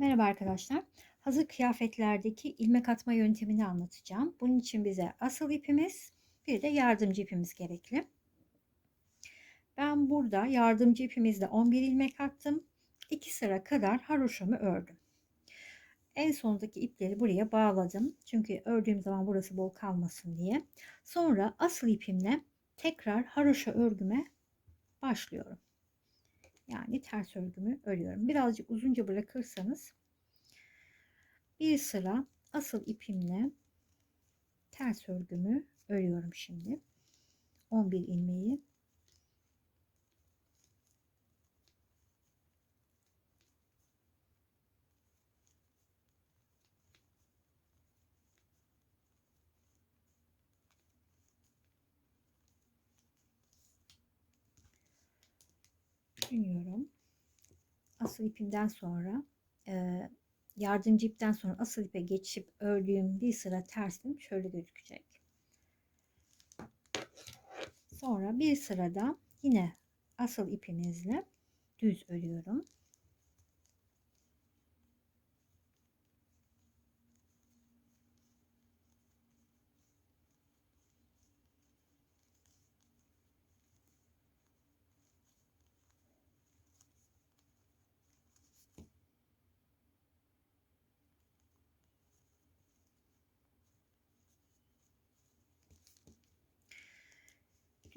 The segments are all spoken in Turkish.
Merhaba arkadaşlar. Hazır kıyafetlerdeki ilmek atma yöntemini anlatacağım. Bunun için bize asıl ipimiz, bir de yardımcı ipimiz gerekli. Ben burada yardımcı ipimizde 11 ilmek attım. 2 sıra kadar haroşamı ördüm. En sondaki ipleri buraya bağladım. Çünkü ördüğüm zaman burası bol kalmasın diye. Sonra asıl ipimle tekrar haroşa örgüme başlıyorum. Yani ters örgümü örüyorum. Birazcık uzunca bırakırsanız bir sıra asıl ipimle ters örgümü örüyorum şimdi. 11 ilmeği dönüyorum. Asıl ipimden sonra e, yardımcı ipten sonra asıl ipe geçip ördüğüm bir sıra tersim şöyle gözükecek. Sonra bir sırada yine asıl ipimizle düz örüyorum.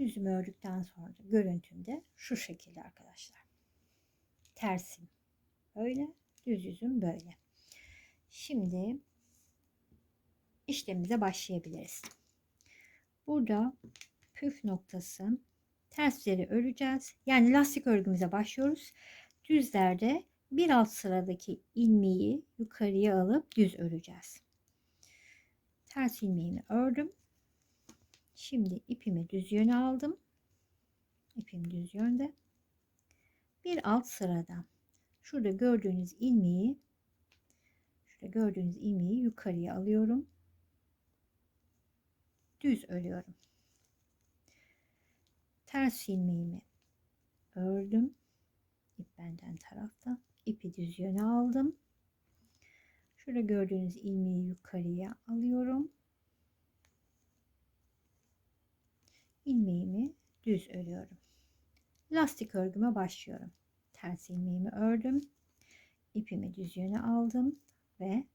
Yüzümü ördükten sonra görüntümde şu şekilde arkadaşlar. Tersim böyle, düz yüzüm böyle. Şimdi işlemimize başlayabiliriz. Burada püf noktası tersleri öreceğiz. Yani lastik örgümüze başlıyoruz. Düzlerde bir alt sıradaki ilmeği yukarıya alıp düz öreceğiz. Ters ilmeğimi ördüm. Şimdi ipimi düz yöne aldım. İpim düz yönde. Bir alt sırada şurada gördüğünüz ilmeği şurada gördüğünüz ilmeği yukarıya alıyorum. Düz örüyorum. Ters ilmeğimi ördüm. İp benden tarafta. İpi düz yöne aldım. Şurada gördüğünüz ilmeği yukarıya alıyorum. İlmeğimi düz örüyorum. Lastik örgüme başlıyorum. Ters ilmeğimi ördüm. ipimi düz yöne aldım ve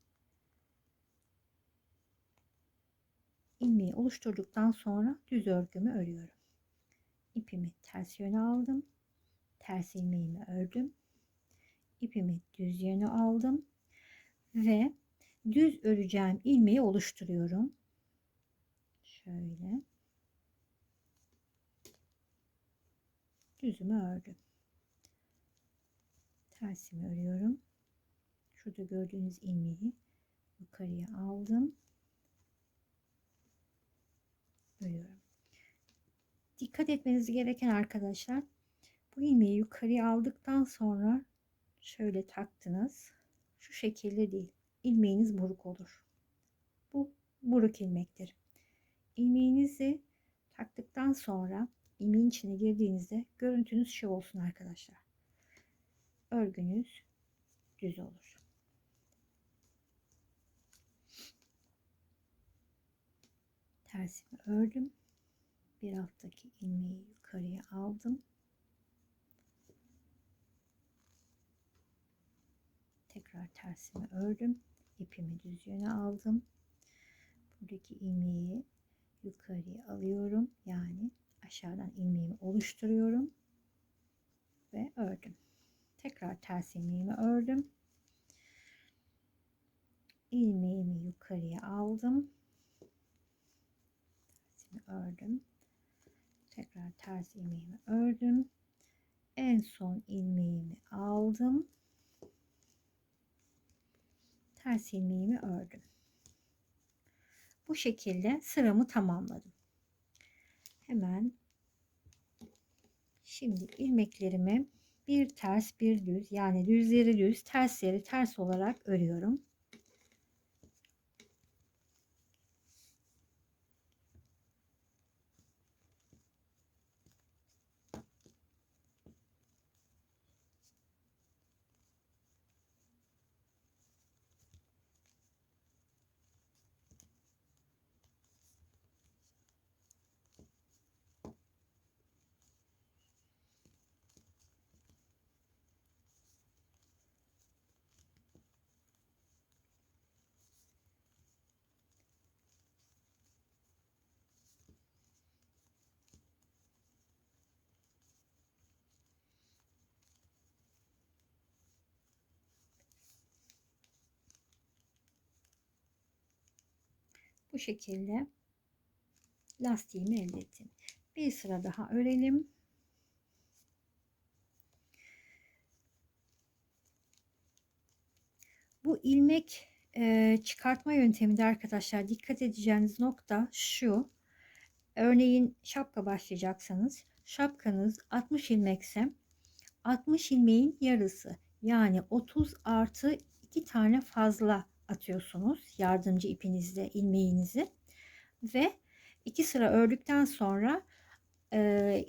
ilmeği oluşturduktan sonra düz örgümü örüyorum. İpimi ters yöne aldım. Ters ilmeğimi ördüm. ipimi düz yöne aldım ve düz öreceğim ilmeği oluşturuyorum. Şöyle. Düzümü ördüm. Tersimi örüyorum. Şurada gördüğünüz ilmeği yukarıya aldım. Örüyorum. Dikkat etmeniz gereken arkadaşlar bu ilmeği yukarıya aldıktan sonra şöyle taktınız. Şu şekilde değil. İlmeğiniz buruk olur. Bu buruk ilmektir. İlmeğinizi taktıktan sonra ilmeğin içine girdiğinizde görüntünüz şu olsun arkadaşlar. Örgünüz düz olur. Tersimi ördüm. Bir alttaki ilmeği yukarıya aldım. Tekrar tersimi ördüm. İpimi düz yöne aldım. Buradaki ilmeği yukarıya alıyorum. Yani aşağıdan ilmeğimi oluşturuyorum ve ördüm. Tekrar ters ilmeğimi ördüm. ilmeğimi yukarıya aldım. Tersini ördüm. Tekrar ters ilmeğimi ördüm. En son ilmeğimi aldım. Ters ilmeğimi ördüm. Bu şekilde sıramı tamamladım. Hemen şimdi ilmeklerimi bir ters bir düz yani düzleri düz tersleri ters olarak örüyorum. Bu şekilde lastiğimi elde ettim. Bir sıra daha örelim. Bu ilmek e, çıkartma yönteminde arkadaşlar dikkat edeceğiniz nokta şu. Örneğin şapka başlayacaksanız şapkanız 60 ilmekse 60 ilmeğin yarısı yani 30 artı 2 tane fazla atıyorsunuz yardımcı ipinizle ilmeğinizi ve iki sıra ördükten sonra e,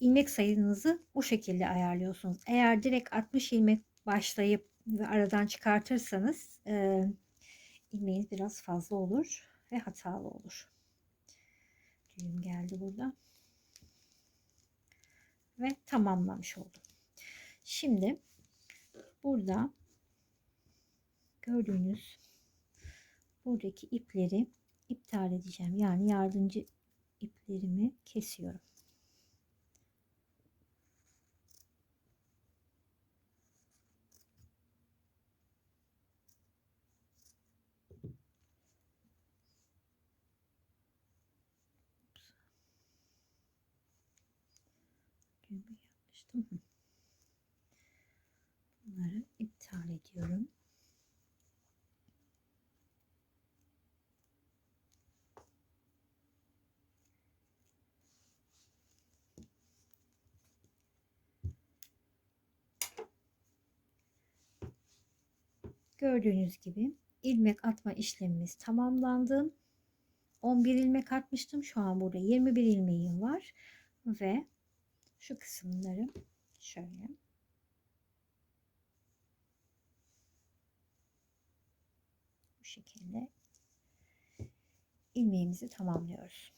ilmek sayınızı bu şekilde ayarlıyorsunuz. Eğer direkt 60 ilmek başlayıp ve aradan çıkartırsanız e, ilmeğiniz biraz fazla olur ve hatalı olur. Düğüm geldi burada. Ve tamamlamış oldum. Şimdi burada gördüğünüz buradaki ipleri iptal edeceğim. Yani yardımcı iplerimi kesiyorum. Düğümü yapmıştım. Bunları iptal ediyorum. Gördüğünüz gibi ilmek atma işlemimiz tamamlandı. 11 ilmek atmıştım. Şu an burada 21 ilmeğim var ve şu kısımları şöyle bu şekilde ilmeğimizi tamamlıyoruz.